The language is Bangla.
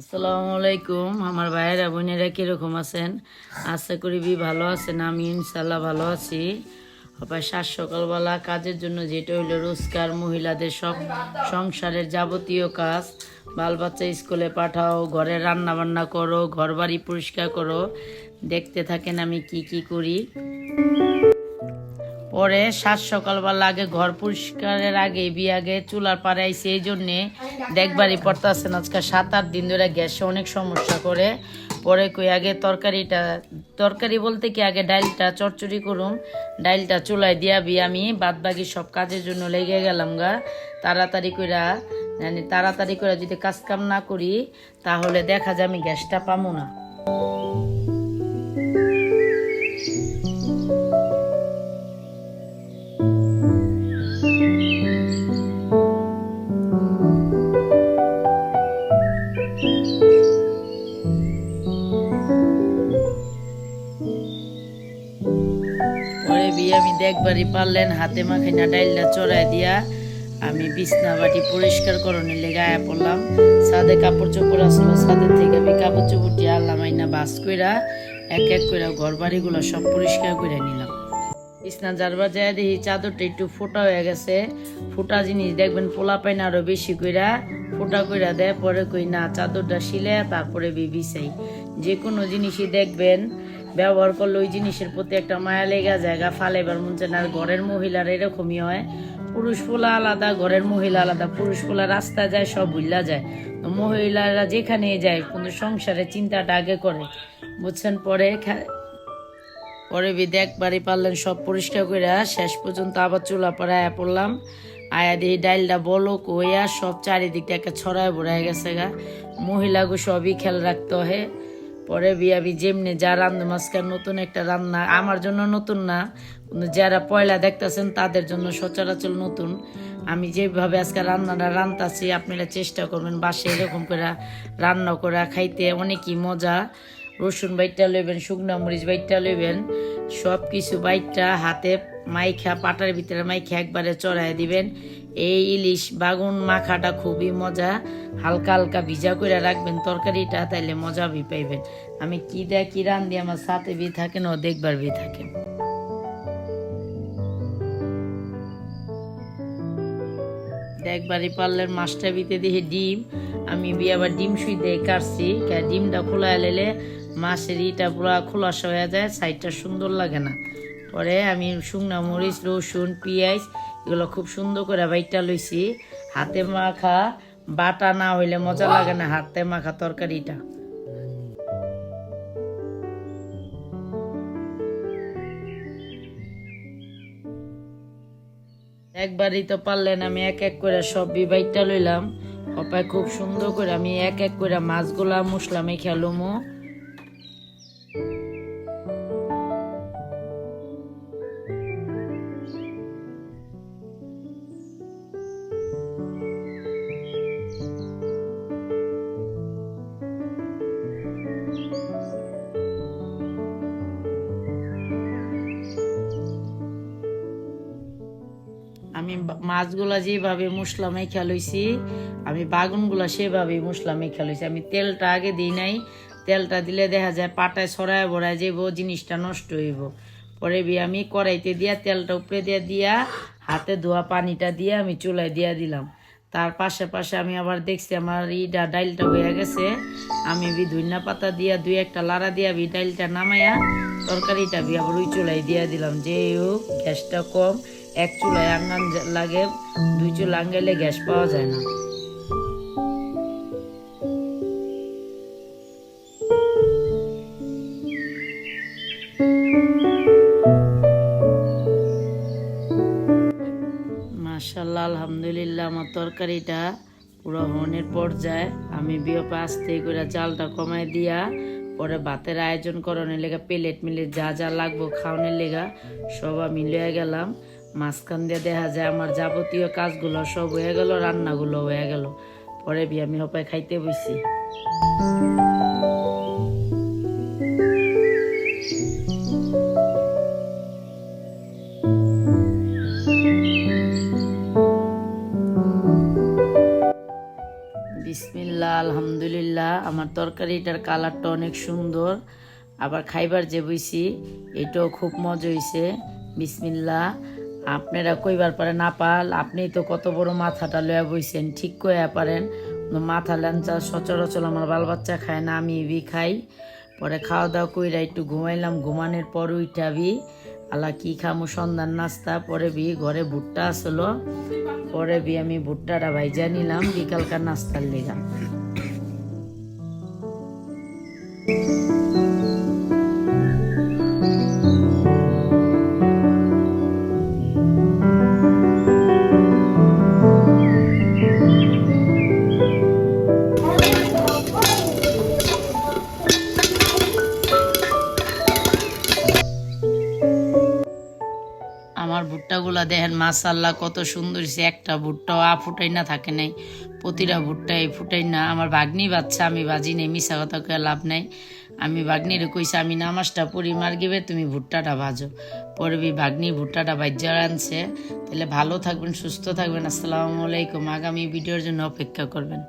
আসসালামু আলাইকুম। আমার ভাইয়েরা, বোনেরা কীরকম আছেন? আশা করি বি ভালো আছেন, আমি ইনশাল্লাহ ভালো আছি। আবার সাত সকালবেলা কাজের জন্য যেটা হইল রোজগার, মহিলাদের সব সংসারের যাবতীয় কাজ। বাল বাচ্চা স্কুলে পাঠাও, ঘরে রান্না বান্না করো ঘর বাড়ি পরিষ্কার করো। দেখতে থাকেন আমি কি কি করি। পরে সাত সকালবেলা আগে ঘর পরিষ্কারের আগে বিয়ে আগে চুলার পাড়ে আইসি এই জন্যে দেখবারই পড়তেছেন আজকে সাত, আট দিন ধরে গ্যাসে অনেক সমস্যা করে। পরে কই আগে তরকারিটা, তরকারি বলতে কি আগে ডাইলটা চচ্চড়ি করুম, ডাইলটা চুলায় দিয়া বি আমি বাদ বাকি সব কাজের জন্য লেগে গেলাম গা। তাড়াতাড়ি কইরা মানে তাড়াতাড়ি করে যদি কাজ কাম না করি, তাহলে দেখা যায় আমি গ্যাসটা পামু না। আমি পারলেন, হাতে মাখাইনা ডাইলটা চড়াই দিয়া আমি বিছনা বাটি পরিষ্কার করণের লেগে পড়লাম। সাদে কাপড় চোপড় আসলো সাদের থেকে আমি কাপড় চোপড় দিয়ে আল্লাহ মাইনা বাস কইরা এক এক কইরা ঘর বাড়িগুলো সব পরিষ্কার করে নিলাম। বিছনা জারবার যায় দেখি চাদরটা একটু ফোটা হয়ে গেছে। ফোটা জিনিস দেখবেন, পোলা পাইনা আরও বেশি কইরা ফোটা কইরা দেয়, পরে কই না, চাদরটা শিলে তারপরে বিছাই। যে কোনো জিনিসই দেখবেন ব্যবহার করলে ওই জিনিসের প্রতি একটা মায়া লেগা জায়গা ফালাইবার মন চায় না। আর ঘরের মহিলার এরকমই হয়। পুরুষ পোলা আলাদা, ঘরের মহিলা আলাদা। পুরুষ পোলা রাস্তায় যায়, সব ভুল্লা যায়। মহিলারা যেখানে যায় কিন্তু সংসারে চিন্তাটা আগে করে। বুঝছেন? পরে পরে বিদে একবারই পারলেন, সব পরিষ্কার করে শেষ পর্যন্ত আবার চুলা পরে আয়া পড়লাম। আয়া দিয়ে ডাইলটা বলো কইয়া সব চারিদিকটা একটা ছড়ায় ভরায় গেছে গা। মহিলাগো সবই খেয়াল রাখতে হয়। পরে বিয়াবি যেমনি যা রান্ধু, মাঝখান নতুন একটা রান্না, আমার জন্য নতুন না। যারা পয়লা দেখতেছেন, তাদের জন্য সচরাচর নতুন। আমি যেভাবে আজকে রান্নাটা রান্তাছি, আপনারা চেষ্টা করবেন বাসে এরকম করে রান্না করা, খাইতে অনেকই মজা। রসুন বাইটটা লইবেন, শুকনো মরিচ বাইটটা লইবেন সব কিছু বাইটটা হাতে মাইখা পাটার ভিতরে মাইখা একবারে চড়াই দিবেন। এই ইলিশ বাগুন মাখাটা খুবই মজা। হালকা হালকা ভিজা করে রাখবেন তরকারিটা, তাইলে মজা ভি পাইবেন। আমি কি দেয়, কি রান্ধি, আমার সাথে বি থাকেন, ও দেখবার ভি থাকেন। একবারই পারলেন মাছটা বিতে দিয়ে ডিম। আমি বি আবার ডিম শুই দিয়ে কাটছি ডিমটা খোলা এলে মাছের ইটা পুরো খোলাসা হয়ে যায়, সাইডটা সুন্দর লাগে না। পরে আমি শুকনা মরিচ রসুন পেঁয়াজ এগুলো খুব সুন্দর করে বাইটা লইছি। হাতে মাখা বাটা না হইলে মজা লাগে না হাতে মাখা তরকারিটা। একবারই তো পারলেন আমি এক এক করে সব বিবাইটা লইলাম। অপায় খুব সুন্দর করে আমি এক এক করে মাছগুলা মশলা মেখে লমো। মাছগুলা যেভাবে মশলা মেখা লইছি, আমি বাগুনগুলা সেভাবে মশলা মেখা লইছি। আমি তেলটা আগে দিই নাই, তেলটা দিলে দেখা যায় পাটায় ছড়ায় বড়ায় যাইব, জিনিসটা নষ্ট হইব। পরে বি আমি কড়াইতে দিয়া তেলটা উপরে দিয়া দিয়া, হাতে ধোয়া পানিটা দিয়ে আমি চুলায় দিয়া দিলাম। তার পাশে পাশে আমি আবার দেখছি আমার ইডা ডাইলটা হয়ে গেছে। আমি বি ধনিয়া পাতা দিয়া দুই একটা লাড়া দিয়া বি ডাইলটা নামাইয়া তরকারিটা বি আবার ওই চুলাই দিয়া দিলাম। যে হোক, গ্যাসটা কম। এক চুলায় আঙ্গান লাগে, দুই চুলা আঙ্গাইলে গ্যাস পাওয়া যায় না। মাশাল্লাহ আলহামদুলিল্লাহ, আমার তরকারিটা পুরো হনের পর্যায়ে। আমি বিয়পে আস্তে করে চালটা কমাই দিয়া পরে ভাতের আয়োজন করণের লেগা প্লেট মিলে যা যা লাগবো খাওয়ানোর লেগা সব আমি গেলাম। মাঝখান দিয়ে দেখা যায় আমার যাবতীয় কাজগুলো সব হয়ে গেল, রান্নাগুলো হয়ে গেল। পরে বি আমি হপায় খাইতে বসি আলহামদুলিল্লাহ। আমার তরকারিটার কালারটা অনেক সুন্দর। আবার খাইবার যে বইছি, এটাও খুব মজা হইছে। বিসমিল্লা আপনারা কইবার পারে না পাল আপনি তো কত বড় মাথাটা লয়া বইছেন, ঠিক কইয়া পারেন। মাথা ল্যাঞ্চা সচরাচর আমার বাল বাচ্চা খায় না, আমি বি খাই। পরে খাওয়া দাওয়া কইরা একটু ঘুমাইলাম, ঘুমানোর পর উঠাবি আলা কি খামু, সন্ধ্যার নাস্তা, পরে বি ঘরে ভুট্টা আসলো। পরে বি আমি ভুট্টাটা ভাইজা নিলাম, বিকালকার নাস্তার লেগাম আমার ভুট্টাগুলা দেখেন মাসাল্লাহ কত সুন্দর একটা ভুট্টাও আ ফুটাই না থাকে নাই। প্রতিটা ভুট্টাই ফুটাই না আমার বাগনি বাচ্চা, আমি বাজি নেই মিশা কথা কয়ে লাভ নাই। আমি বাগনির কইছে, আমি নামাজটা পড়ি মার গিবে তুমি ভুট্টাটা ভাজো। পরে বি বাগনি ভুট্টাটা বাজ্যা আনছে। তাহলে ভালো থাকবেন, সুস্থ থাকবেন। আসসালামু আলাইকুম। আগামী ভিডিওর জন্য অপেক্ষা করবেন।